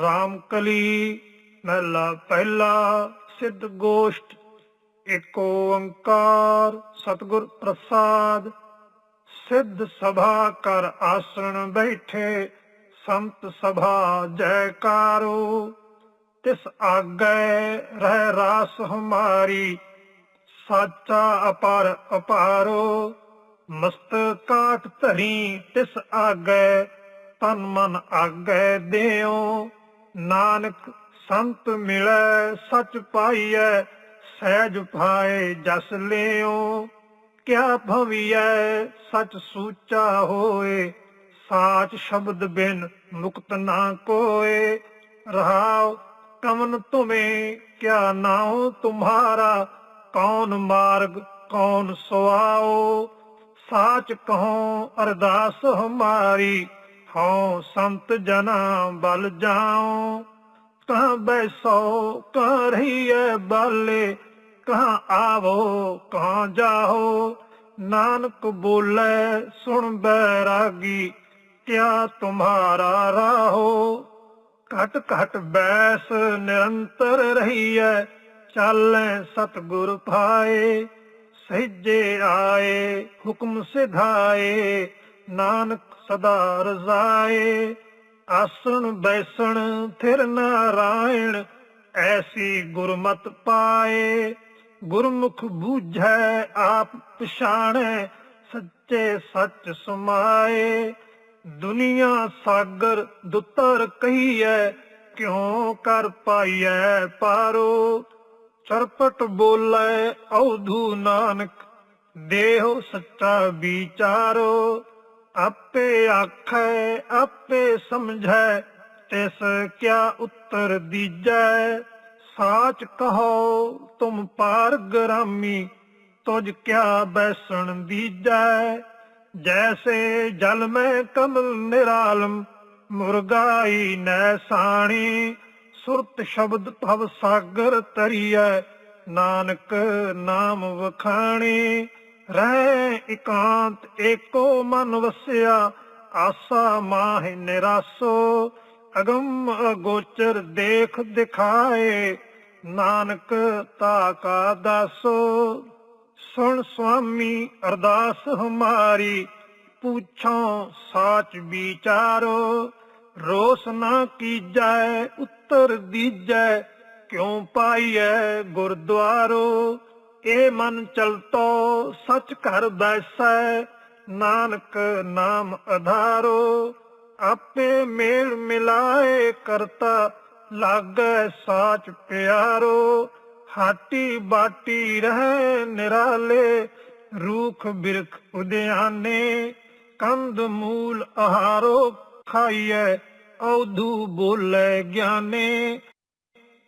ਰਾਮਕਲੀ ਮਹਿਲਾ ਪਹਿਲਾ, ਸਿੱਧ ਗੋਸ਼ਟ, ਏਕ ਓੰਕਾਰ, ਸਤਿਗੁਰ ਪ੍ਰਸਾਦ। ਸਿੱਧ ਸਭਾ ਕਰ ਆਸਣ ਬੈਠੇ, ਸੰਤ ਸਭਾ ਜੈਕਾਰੋ। ਤਿਸ ਆਗੈ ਰਹਿ ਰਾਸ ਹਮਾਰੀ, ਸਾਚਾ ਅਪਰ ਅਪਾਰੋ। ਮਸਤ ਕਾਟ ਧਰੀ ਤਿਸ ਆਗੈ, ਤਨ ਮਨ ਆਗੈ ਦਿਓ ਨਾਨਕ ਸੰਤ ਮਿਲੈ, ਸਚ ਪਾਈਐ, ਸਹਿਜ ਭਾਏ ਜਸ ਲਿਓ। ਕਿਆ ਭਵੀਐ, ਸਚ ਸੂਚਾ ਹੋਏ, ਸਾਚ ਸ਼ਬਦ ਬਿਨ ਮੁਕਤ ਨਾ ਕੋਏ। ਰਹਾਉ ਕਮਨ ਤੁਮੇ, ਕਿਆ ਨਾਉ ਤੁਮਹਾਰਾ ਕੌਣ ਮਾਰਗ, ਕੌਣ ਸੁਆਓ। ਸਾਚ ਕਹੋ ਅਰਦਾਸ ਹਮਾਰੀ ਹਉ ਸੰਤ ਜਨਾ ਬਲ ਜਾਉ ਕਹਾਂ ਬੈਸੋ, ਕਹਾਂ ਰਹੀਏ ਬਾਲੇ, ਕਹਾਂ ਆਵੋ, ਕਹਾਂ ਜਾਓ ਨਾਨਕ ਬੋਲੇ ਸੁਣ ਬੈਰਾਗੀ, ਕਿਆ ਤੁਮਹਾਰਾ ਰਾਹੋ? ਘਟ ਘਟ ਬੈਸ ਨਿਰੰਤਰ ਰਹੀਐ, ਚਾਲੈ ਸਤਗੁਰ ਪਾਏ ਸਹਿਜੇ ਆਏ, ਹੁਕਮ ਸਿਧਾਏ, ਨਾਨਕ ਸਦਾ ਰਜ਼ਾਏ, ਆਸਣ ਬੈਸਣ ਥਿਰ ਨਾਰਾਇਣ, ਐਸੀ ਗੁਰਮਤ ਪਾਏ। ਗੁਰਮੁਖ ਬੂਝੈ, ਆਪ ਪਛਾਣੈ, ਸੱਚੇ ਸੱਚ ਸਮਾਏ। ਦੁਨੀਆ ਸਾਗਰ ਦੁੱਤਰ ਕਹੀਐ, ਕਿਉ ਕਰ ਪਾਈਐ ਪਾਰੋ? ਚਰਪਟ ਬੋਲੇ, ਔਧੂ ਨਾਨਕ, ਦੇਹੁ ਸੱਚਾ ਵਿਚਾਰੋ। ਆਪੇ ਆਖੈ, ਆਪੇ ਸਮਝੈ, ਤਿਸ ਕਿਆ ਉੱਤਰ ਦੀਜੈ? ਸਾਚ ਕਹੋ, ਤੁਮ ਪਾਰ ਗਰਾਮੀ ਤੁਝ ਕਿਆ ਬੈਸਣ ਦੀਜੈ? ਜੈਸੇ ਜਲ ਮੈਂ ਕਮਲ ਨਿਰਾਲਮ, ਮੁਰਗਾਈ ਨੈ ਸਾਣੀ, ਸੁਰਤ ਸ਼ਬਦ ਭਵ ਸਾਗਰ ਤਰੀਐ, ਨਾਨਕ ਨਾਮ ਵਖਾਣੀ। ਰਹਿ ਇਕਾਂਤ ਏਕੋ ਮਨ ਵਸਿਆ, ਆਸਾ ਮਾਹਿ ਨਿਰਾਸੋ। ਅਗੰਮ ਅਗੋਚਰ ਦੇਖ ਦਿਖਾਏ, ਨਾਨਕ ਤਾ ਕਾ ਦਾਸੋ। ਸੁਣ ਸੁਆਮੀ ਅਰਦਾਸ ਹਮਾਰੀ, ਪੁੱਛੋ ਸਾਚ ਵਿਚਾਰੋ। ਰੋਸ ਨਾ ਕੀਜੈ, ਉੱਤਰ ਦੀਜੈ, ਕਿਉ ਪਾਈਐ ਗੁਰਦੁਆਰੋ। ਇਹ ਮਨ ਚਲਤੋ, ਸਚ ਘਰ ਬੈਸੈ, ਨਾਨਕ ਨਾਮ ਆਧਾਰੋ ਆਪੇ ਮੇਲ ਮਿਲਾਏ ਕਰਤਾ, ਲਾਗੈ ਸਾਚ ਪਿਆਰੋ। ਹਾਟੀ ਬਾਟੀ ਰਹਿ ਨਿਰਾਲੇ, ਰੂਖ ਬਿਰਖ ਉਦਿਆਨੇ। ਕੰਦ ਮੂਲ ਆਹਾਰੋ ਖਾਈਐ, ਔਧੂ ਬੋਲੇ ਗਿਆਨੇ।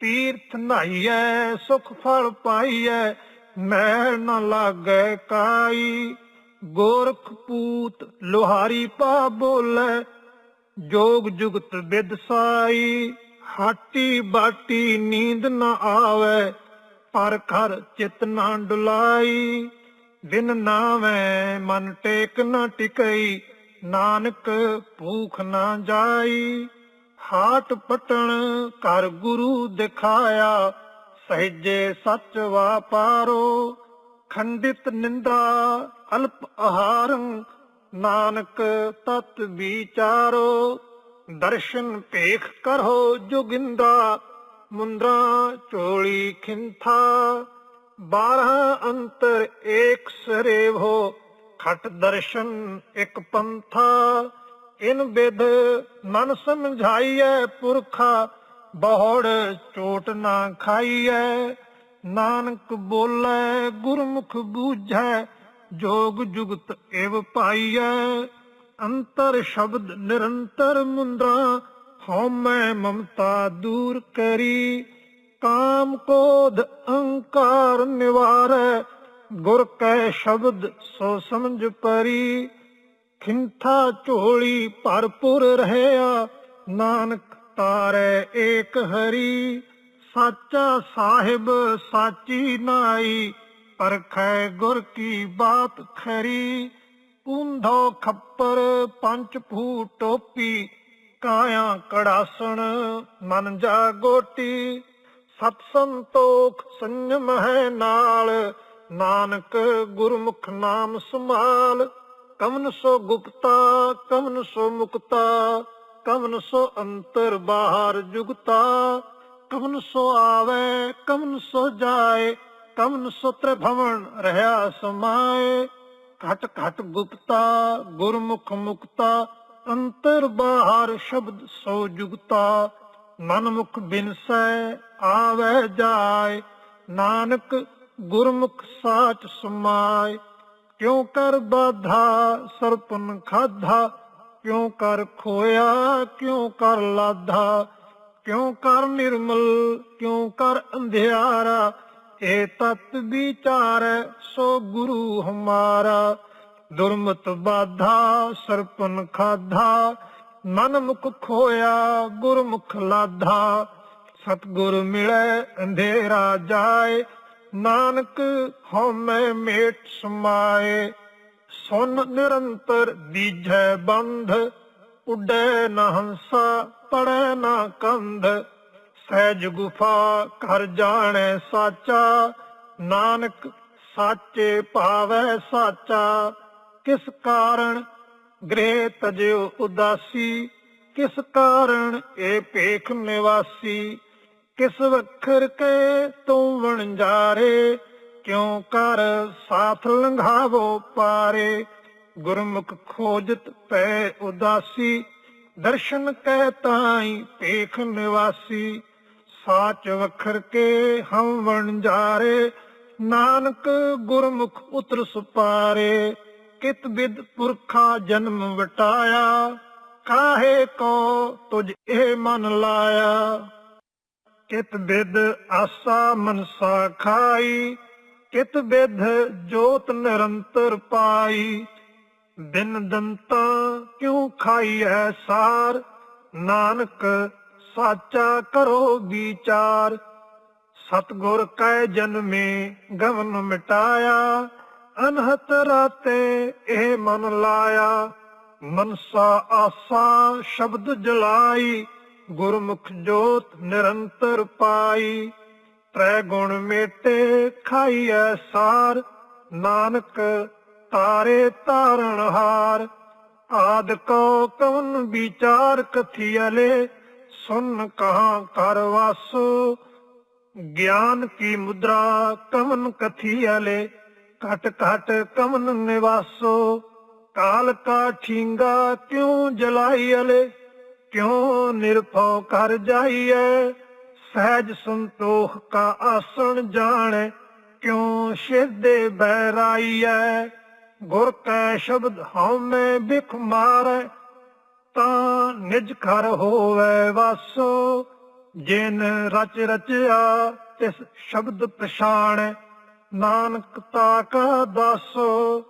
ਤੀਰਥ ਨਹਾਈਐ ਸੁਖ ਫਲ ਪਾਈਐ ਮੈਲ ਨ ਲਾਗੈ ਕਾਈ, ਗੋਰਖ ਪੂਤ ਲੋਹਾਰੀ ਪਾ ਬੋਲੇ, ਜੋਗ ਜੁਗਤ ਵਿਦ ਹਾਟੀ ਬਾਟੀ ਨੀਂਦ ਨ ਆਵੇ, ਪਰ ਘਰ ਚਿਤ ਨਾ ਡੁਲਾਈ। ਦਿਨ ਨਾਵੇਂ ਮਨ ਟੇਕ ਨਾ ਟਿਕਈ, ਨਾਨਕ ਭੂਖ ਨਾ ਜਾਈ। ਹਾਟ ਪਟਣ ਕਰ ਗੁਰੂ ਦਿਖਾਇਆ ਸਹਿਜੇ ਸੱਚ ਵਾਪਾਰੋ, ਖੰਡਿਤ ਨਿੰਦਾ, ਅਲਪ ਆਹਾਰੰ, ਨਾਨਕ ਤਤ ਵਿਚਾਰੋ, ਦਰਸ਼ਨ ਭੇਖ ਕਰੋ ਜੁਗਿੰਦਾ, ਮੁੰਦਰਾ ਚੋਲੀ ਖਿੰਥਾ ਬਾਰਹ ਅੰਤਰ ਏਕ ਸਰੇਵ, ਖਟ ਦਰਸ਼ਨ ਇੱਕ ਪੰਥਾ, ਇਨ ਵਿਦ ਮਨ ਸਮਝਾਈਐ ਪੁਰਖਾ ਬਹੁੜ ਚੋਟ ਨਾ ਖਾਈਐ, ਨਾਨਕ ਬੋਲੇ, ਗੁਰਮੁਖ ਬੂਝੈ, ਜੋਗ ਜੁਗਤ ਏਵ ਪਾਈਐ। ਅੰਤਰ ਸ਼ਬਦ ਨਿਰੰਤਰ ਮੁੰਦਰਾ, ਹਉਮੈ ਮਮਤਾ ਦੂਰ ਕਰੀ। ਕਾਮ ਕੋਧ ਅਹੰਕਾਰ ਨਿਵਾਰੈ, ਗੁਰ ਕੈ ਸ਼ਬਦ ਸੋ ਸਮਝ ਪਰੀ। ਖਿੰਥਾ ਝੋਲੀ ਭਰਪੁਰ ਰਹਿਆ, ਨਾਨਕ ਤਾਰੈ ਏਕ ਹਰੀ, ਸਾਚਾ ਸਾਹਿਬ ਸਾਚੀ ਨਾਈ, ਪਰਖੈ ਗੁਰ ਕੀ ਬਾਤ ਖਰੀ ਕੁੰਧੋ ਖੱਪਰ ਪੰਚ ਫੂ ਟੋਪੀ, ਕਾਇਆ ਕੜਾਸਣ ਮਨ ਜਾਗੋਟੀ ਸਤ ਸੰਤੋਖ ਸੰਜਮ ਹੈ ਨਾਲ, ਨਾਨਕ ਗੁਰਮੁਖ ਨਾਮ ਸੰਭਾਲ, ਕਮਨ ਸੋ ਗੁਪਤਾ, ਕਮਨ ਸੋ ਮੁਕਤਾ ਕਵਨ ਸੋ ਅੰਤਰ ਬਾਹਰ ਜੁਗਤਾ, ਕਵਨ ਸੋ ਆਵੇ ਕਮਨ ਸੋ ਜਾਏ ਕਮਨ ਸੋ ਤ੍ਰਿਭਵਨ ਰਹਾ ਸਮਾਏ। ਘਟ ਘਟ ਗੁਪਤਾ, ਗੁਰਮੁਖ ਮੁਕਤਾ, ਅੰਤਰ ਬਾਹਰ ਸ਼ਬਦ ਸੋ ਜੁਗਤਾ। ਮਨ ਮੁਖ ਬਿਨਸੈ, ਆਵੇ ਜਾਏ, ਨਾਨਕ ਗੁਰਮੁਖ ਸਾਚ ਸਮਾਏ। ਕਿਉ ਕਰ ਬਾਧਾ, ਸਰਪਨ ਖਾਧਾ ਕਿਉਂ ਕਰ ਖੋਇਆ, ਕਿਉਂ ਕਰ ਲਾਧਾ? ਕਿਉਂ ਕਰ ਨਿਰਮਲ, ਕਿਉਂ ਕਰ ਅੰਧਿਆਰਾ? ਏ ਤਤ ਵਿਚਾਰ ਸੋ ਗੁਰੂ ਹਮਾਰਾ। ਦੁਰਮਤ ਬਾਧਾ, ਸਰਪਨ ਖਾਧਾ, ਮਨ ਮੁਖ ਖੋਇਆ, ਗੁਰਮੁਖ ਲਾਧਾ। ਸਤਗੁਰ ਮਿਲੇ, ਅੰਧੇਰਾ ਜਾਏ, ਨਾਨਕ ਹਉਮੈ ਮੇਟ ਸਮਾਏ। ਸੁਨ ਨਿਰੰਤਰ ਦੀਜੈ ਬੰਧ, ਉੱਡੈ ਨ ਹੰਸਾ, ਪੜੈ ਨਾ ਕੰਧ। ਸਹਿਜ ਗੁਫਾ ਘਰ ਜਾਣੈ ਸਾਚਾ, ਨਾਨਕ ਸਾਚੇ ਭਾਵੈ ਸਾਚਾ। ਕਿਸ ਕਾਰਨ ਗ੍ਰਹਿ ਤਜਿਓ ਉਦਾਸੀ, ਕਿਸ ਕਾਰਣ ਇਹ ਭੇਖ ਨਿਵਾਸੀ। ਕਿਸ ਵਖਰ ਕੇ ਤੂੰ ਵਣਜਾਰੇ ਕਿਉ ਕਰ ਸਾਥ ਲੰਘਾਵੋ ਪਾਰੇ? ਗੁਰਮੁਖ ਖੋਜਤ ਪੈ ਉਦਾਸੀ, ਦਰਸ਼ਨ ਕੈ ਤਾਈ ਭੇਖ ਨਿਵਾਸੀ। ਸਾਚ ਵਖਰ ਕੇ ਹਮ ਵਣਜਾਰੇ ਨਾਨਕ ਗੁਰਮੁਖ ਉਤਰ ਸੁਪਾਰੇ। ਕਿਤ ਬਿਦ ਪੁਰਖਾ ਜਨਮ ਵਟਾਇਆ, ਕਾਹੇ ਕੋ ਤੁਝ ਇਹ ਮਨ ਲਾਇਆ? ਕਿਤ ਬਿਦ ਆਸਾ ਮਨਸਾ ਖਾਈ ਕਿਤ ਬਿਦ ਜੋਤ ਨਿਰੰਤਰ ਪਾਈ। ਦਿਨ ਦੰਤਾ ਕਿਉ ਖਾਈ ਐ ਸਾਰ? ਨਾਨਕ ਸਾਚਾ ਕਰੋ ਵਿਚਾਰ। ਸਤਗੁਰ ਕੈ ਜਨਮੇ ਗਵਨ ਮਿਟਾਇਆ। ਅਨਹਤ ਰਾਤੇ ਇਹ ਮਨ ਲਾਇਆ। ਮਨਸਾ ਆਸਾ ਸ਼ਬਦ ਜਲਾਈ। ਗੁਰਮੁਖ ਜੋਤ ਨਿਰੰਤਰ ਪਾਈ। ਤ੍ਰੈ ਗੁਣ ਮੇਟੇ ਖਾਈਐ ਸਾਰ। ਨਾਨਕ ਤਾਰੇ ਤਾਰਨ ਹਾਰ। ਆਦ ਕੋ ਕਵਨ ਵਿਚਾਰ ਕਥੀਲੇ ਸੁਨ ਕਹਾ ਕਰ ਵਾਸੋ। ਗਿਆਨ ਕੀ ਮੁਦਰਾ ਕਵਨ ਕਥੀਲੇ ਘਟ ਘਟ ਕਵਨ ਨਿਵਾਸੋ। ਕਾਲ ਕਾ ਠੀਂਗਾ ਕਿਉ ਜਲਾਈ ਅਲੇ ਕਿਉ ਨਿਰਭਉ ਕਰ ਜਾਈਐ। ਸਹਿਜ ਸੰਤੋਖ ਕਾ ਆਸਣ ਜਾਣੈ, ਕਿਉ ਸਿੱਧੇ ਬੈਰਾਈਐ ਗੁਰ ਕੈ ਸ਼ਬਦ ਹਉਮੈ ਬਿਖ ਮਾਰੈ, ਤਾਂ ਨਿਜ ਘਰ ਹੋਵੇ ਵਾਸੋ। ਜਿਨ ਰਚ ਰਚਿਆ, ਤਿਸ ਸ਼ਬਦ ਪਛਾਣੈ, ਨਾਨਕ ਤਾ ਕਾ ਦਾਸੋ।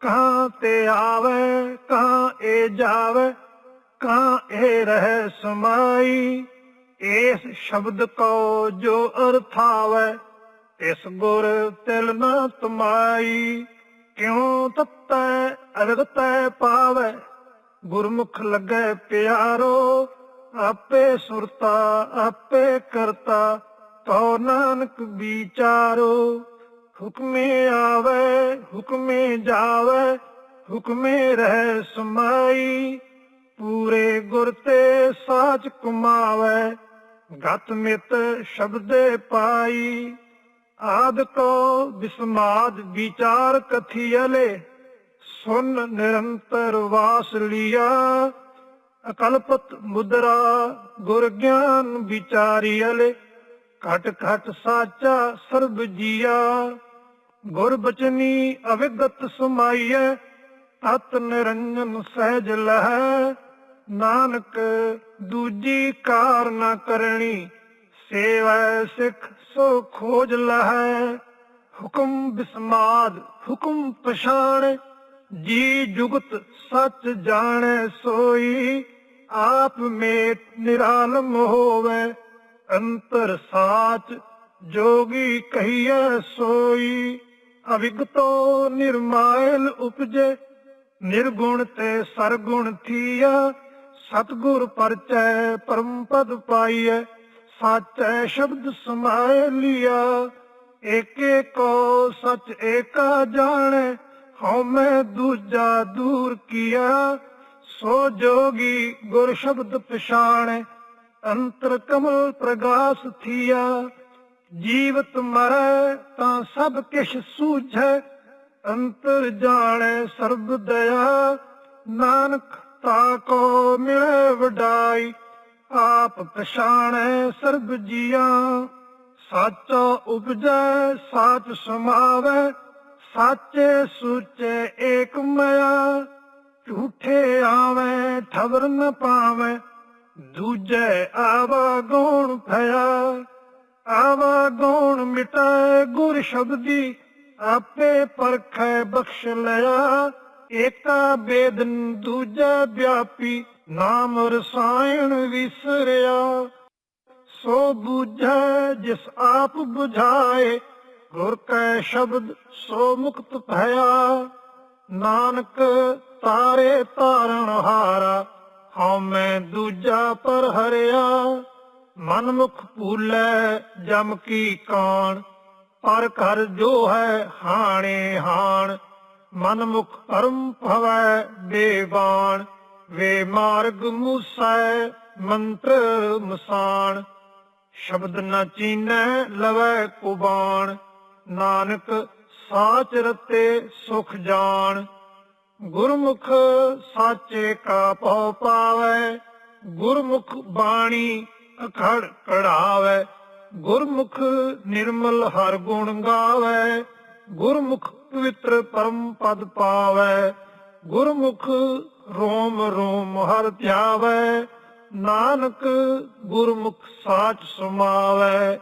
ਕਹਾਂ ਤੇ ਆਵੇ, ਕਹਾਂ ਏ ਜਾਵੇ, ਕਹਾਂ ਏ ਰਹਿ ਸਮਾਈ। ਇਸ ਸ਼ਬਦ ਕੋ ਜੋ ਅਰਥ ਅਰਥਾਵੇ ਇਸ ਗੁਰ ਤਿਲ ਨਾ ਤਮਾਈ, ਕਿਉ ਤਤੈ ਅਰਗਤੈ ਪਾਵੇ? ਗੁਰਮੁਖ ਲੱਗੇ ਪਿਆਰੋ, ਆਪੇ ਸੁਰਤਾ, ਆਪੇ ਕਰਤਾ, ਤੋ ਨਾਨਕ ਵਿਚਾਰੋ। ਹੁਕਮੇ ਆਵੇ, ਹੁਕਮੇ ਜਾਵੇ, ਹੁਕਮੇ ਰਹਿ ਸਮਾਈ। ਪੂਰੇ ਗੁਰ ਤੇ ਸਾਚ ਕੁਮਾਵੇ, ਗਤ ਮਿਤ ਸ਼ਬਦੇ ਪਾਈ। ਆਦ ਕੋ ਬਿਸਮਾਦ ਵਿਚਾਰ ਕਥੀਲੇ ਸੁਨ ਨਿਰੰਤਰ ਵਾਸ ਲਿਆ। ਅਕਲਪਤ ਮੁਦਰਾ ਗੁਰ ਗਿਆਨ ਵਿਚਾਰੀਲੇ ਘਟ ਘਟ ਸਾਚਾ ਸਰਬ ਜੀਆ। ਗੁਰ ਬਚਨੀ ਅਵਿਗਤ ਸਮਾਈਐ ਤਤ ਨਿਰੰਜਨ ਸਹਿਜ ਲਹੈ, ਨਾਨਕ ਦੂਜੀ ਕਾਰ ਨਾ ਕਰਨੀ ਸੇਵੈ ਸਿੱਖ ਸੋ ਖੋਜ ਲਹੈ। ਹੁਕਮ ਬਿਸਮਾਦ, ਹੁਕਮ ਪਛਾਣ, ਜੀ ਜੁਗਤ ਸੱਚ ਜਾਣੈ ਸੋਈ, ਆਪ ਮੇਟ ਨਿਰਾਲਮ ਹੋਵੇ, ਅੰਤਰ ਸਾਚ ਜੋਗੀ ਕਹੀਐ ਸੋਈ। ਅਵਿਗਤੋ ਨਿਰਮਾਇਲ ਉਪਜੇ ਨਿਰਗੁਣ ਤੇ ਸਰਗੁਣ ਥੀਆ ਸਤਗੁਰ ਪਰਚੈ ਪਰਮ ਪਦ ਪਾਈਐ, ਸਾਚੈ ਸ਼ਬਦ ਸਮਾਇ ਲਿਆ। ਏਕੇ ਕੋ ਸਚ ਏਕਾ ਜਾਣੈ ਹਉਮੈ ਦੂਜਾ ਦੂਰ ਕੀਆ। ਸੋ ਜੋਗੀ ਗੁਰ ਸ਼ਬਦ ਪਛਾਣੈ, ਅੰਤਰ ਕਮਲ ਪ੍ਰਗਾਸ ਥੀਆ। ਜੀਵਤ ਮਰੈ ਤਾਂ ਸਭ ਕਿਛ ਸੂਝੈ ਅੰਤਰ ਜਾਣੈ ਸਰਬ ਦਇਆ, ਨਾਨਕ ਤਾ ਕੋ ਮਿਲੇ ਵਡਾਈ, ਆਪ ਪਛਾਣੈ ਸਰਬ ਜੀਆਂ। ਸਾਚਾ ਉਪਜੈ, ਸਾਚ ਸਮਾਵੈ, ਸਾਚੇ ਸੂਚੇ ਏਕ ਮਇਆ। ਝੂਠੇ ਆਵੈ ਠਵਰ ਨ ਪਾਵੈ, ਦੂਜੈ ਆਵਾ ਗੌਣ ਭਇਆ। ਆਵਾ ਗੌਣ ਮਿਟਾਏ ਗੁਰ ਸ਼ਬਦੀ ਆਪੇ ਪਰਖੈ ਬਖਸ਼ ਲਿਆ, ਏਕਾ ਬੇਦਨ ਦੂਜਾ ਵਿਆਪੀ, ਨਾਮ ਰਸਾਇਣ ਵਿਸਰਿਆ। ਸੋ ਬੁਝੈ ਜਿਸ ਆਪ ਬੁਝਾਏ, ਗੁਰ ਕੈ ਸ਼ਬਦ ਸੋ ਮੁਕਤ ਭਇਆ। ਨਾਨਕ ਤਾਰੇ ਤਾਰਨ ਹਾਰਾ, ਹਉ ਮੈਂ ਦੂਜਾ ਪਰ ਹਰਿਆ। ਮਨ ਮੁਖ ਭੂਲੈ ਜਮ ਕੀ ਕਾਣ ਪਰ ਘਰ ਜੋ ਹੈ ਹਾਣੇ ਹਾਣ ਮਨ ਮੁਖ ਪਰਮ ਭਵੈ ਬੇਬਾਣ, ਵੇ ਮਾਰਗ ਮੂਸੈ ਮੰਤਰ ਮਸਾਣ, ਸ਼ਬਦ ਨ ਚੀਨੈ ਲਵੈ ਕੁਬਾਣ, ਨਾਨਕ ਸਾਚ ਰਤੇ ਸੁਖ ਜਾਣ, ਗੁਰਮੁਖ ਸਾਚੇ ਕਾ ਪਉ ਪਾਵੈ, ਗੁਰਮੁਖ ਬਾਣੀ ਅਖੜ ਕਢਾਵੈ ਗੁਰਮੁਖ ਨਿਰਮਲ ਹਰ ਗੁਣ ਗਾਵੈ, ਗੁਰਮੁਖ ਪਵਿੱਤਰ ਪਰਮ ਪਦ ਪਾਵੈ, ਗੁਰਮੁਖ ਰੋਮ ਰੋਮ ਹਰ ਧਿਆਵੈ, ਨਾਨਕ ਗੁਰਮੁਖ ਸਾਚ ਸਮਾਵੈ।